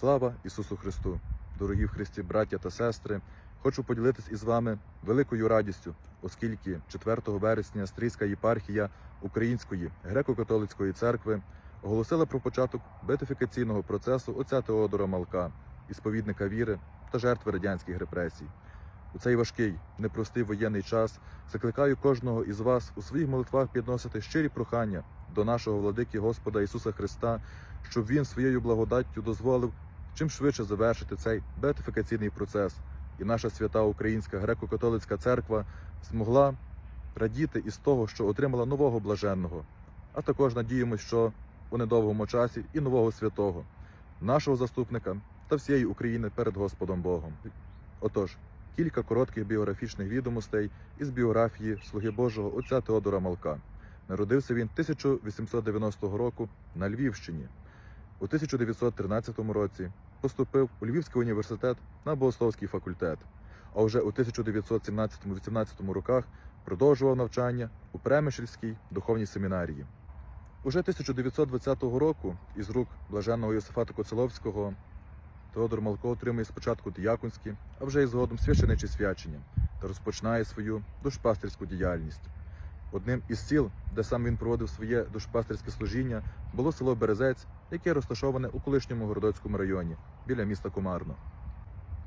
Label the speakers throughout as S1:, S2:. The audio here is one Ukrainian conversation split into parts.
S1: Слава Ісусу Христу! Дорогі в Христі, браття та сестри! Хочу поділитись із вами великою радістю, оскільки 4 вересня Стрійська єпархія Української греко-католицької церкви оголосила про початок бетифікаційного процесу отця Теодора Малка, ісповідника віри та жертви радянських репресій. У цей важкий, непростий воєнний час закликаю кожного із вас у своїх молитвах підносити щирі прохання до нашого владики Господа Ісуса Христа, щоб Він своєю благодаттю дозволив чим швидше завершити цей бетифікаційний процес, і наша свята Українська греко-католицька церква змогла радіти із того, що отримала нового блаженного, а також надіємось, що у недовгому часі і нового святого, нашого заступника та всієї України перед Господом Богом. Отож, кілька коротких біографічних відомостей із біографії слуги Божого отця Теодора Малка. Народився він 1890 року на Львівщині. У 1913 році поступив у Львівський університет на богословський факультет, а вже у 1917-18 роках продовжував навчання у Премишельській духовній семінарії. Уже 1920 року із рук блаженного Йосифата Коцеловського Теодор Малко отримує спочатку діяконські, а вже й згодом священичі свячення та розпочинає свою душпастерську діяльність. Одним із сіл, де сам він проводив своє душпастерське служіння, було село Березець, яке розташоване у колишньому Городоцькому районі біля міста Комарно.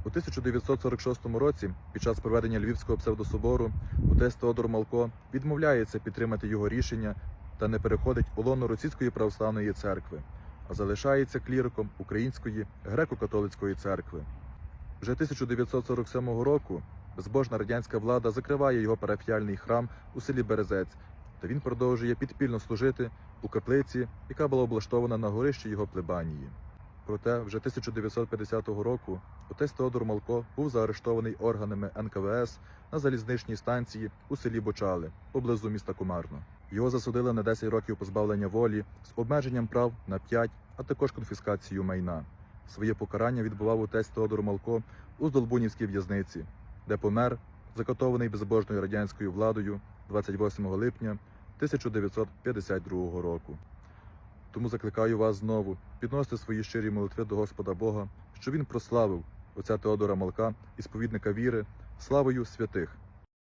S1: У 1946 році, під час проведення Львівського псевдособору, отець Теодор Малко відмовляється підтримати його рішення та не переходить у лоно Російської православної церкви, а залишається кліриком Української греко-католицької церкви. Вже 1947 року безбожна радянська влада закриває його парафіальний храм у селі Березець, та він продовжує підпільно служити у каплиці, яка була облаштована на горищі його плебанії. Проте вже 1950 року отець Теодор Малко був заарештований органами НКВС на залізничній станції у селі Бочали поблизу міста Комарно. Його засудили на 10 років позбавлення волі з обмеженням прав на 5, а також конфіскацією майна. Своє покарання відбував отець Теодор Малко у Здолбунівській в'язниці, де помер, закатований безбожною радянською владою 28 липня 1952 року. Тому закликаю вас знову підносити свої щирі молитви до Господа Бога, щоб він прославив отця Теодора Малка, ісповідника віри, славою святих.